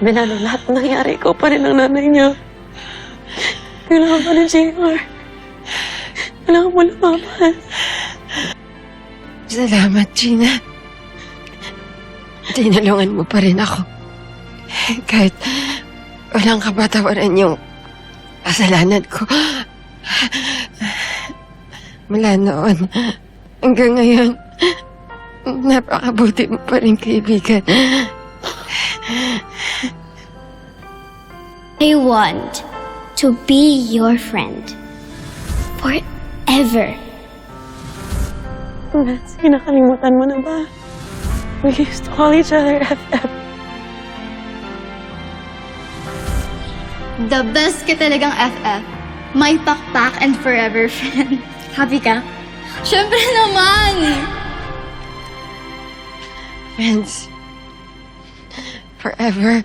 ng lahat ng nangyari, ikaw pa rin ang nanay niya. Kailangan pa rin JR. Kailangan mo lumaban. Salamat, Gina. Tinulungan mo pa rin ako. Kahit walang kapatawaran yung kasalanan ko. Mula noon hanggang ngayon, napakabuti mo pa rin kaibigan. I want to be your friend. Forever. Nancy, nakalimutan mo na ba? We used to call each other FF. The best ka talagang FF. My pakpak and forever friend. Happy ka? Siyempre naman! Friends. Forever.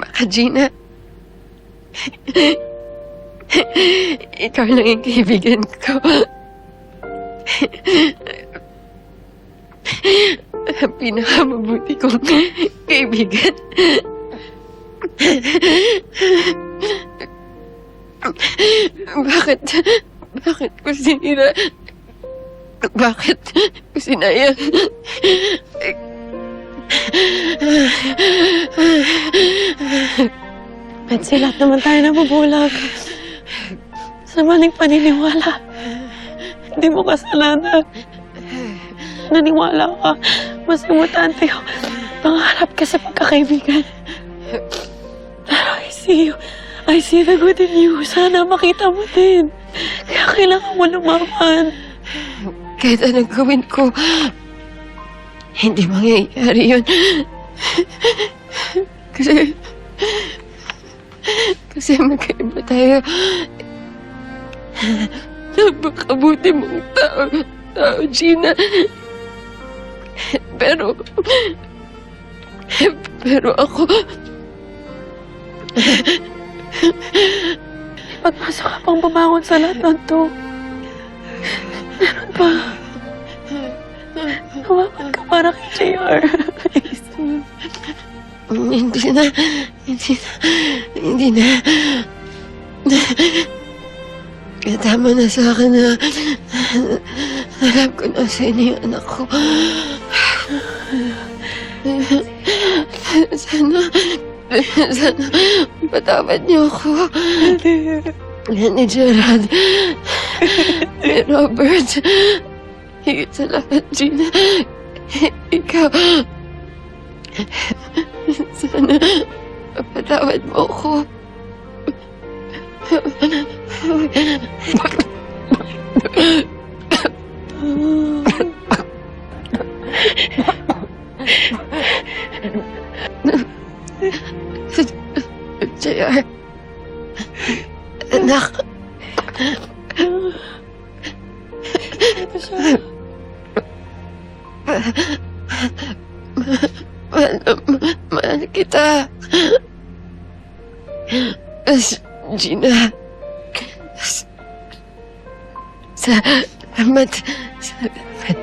Tama ka, Gina. Ikaw lang yung kaibigan ko. Ang pinakamabuti kong kaibigan. Bakit? Bakit ko sinira? Bakit ko sinayang? Betsy, lahat naman tayo nabubulag. Sa maling paniniwala. Hindi mo kasalanan. Naniwala ka. Mas importante yung pangarap ka sa pagkakaibigan. Pero I see you. I see the good in you. Sana makita mo din. Kaya kailangan mo lumaban. Kahit anong gawin ko, hindi mangyayari yun. Kasi, kasi magkaiba tayo. Napakabuti mong tao, tao, Gina. Pero, pero ako, Pagpasok ka pang babangon sa lahat ng to. Meron pa. Ka para kay JR. Hindi na, hindi na, hindi na. Kaya tama na sa akin na alam ko na sa inyo yung anak ko. Sana, sana patawad niyo ako. Ni Gerard, ni Robert, higit sa lahat, Gina, ikaw, sana patawad mo ako. JR, anak, Ito siya. Mahal, na- mahal Gina, S- salamat, salamat.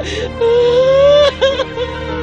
啊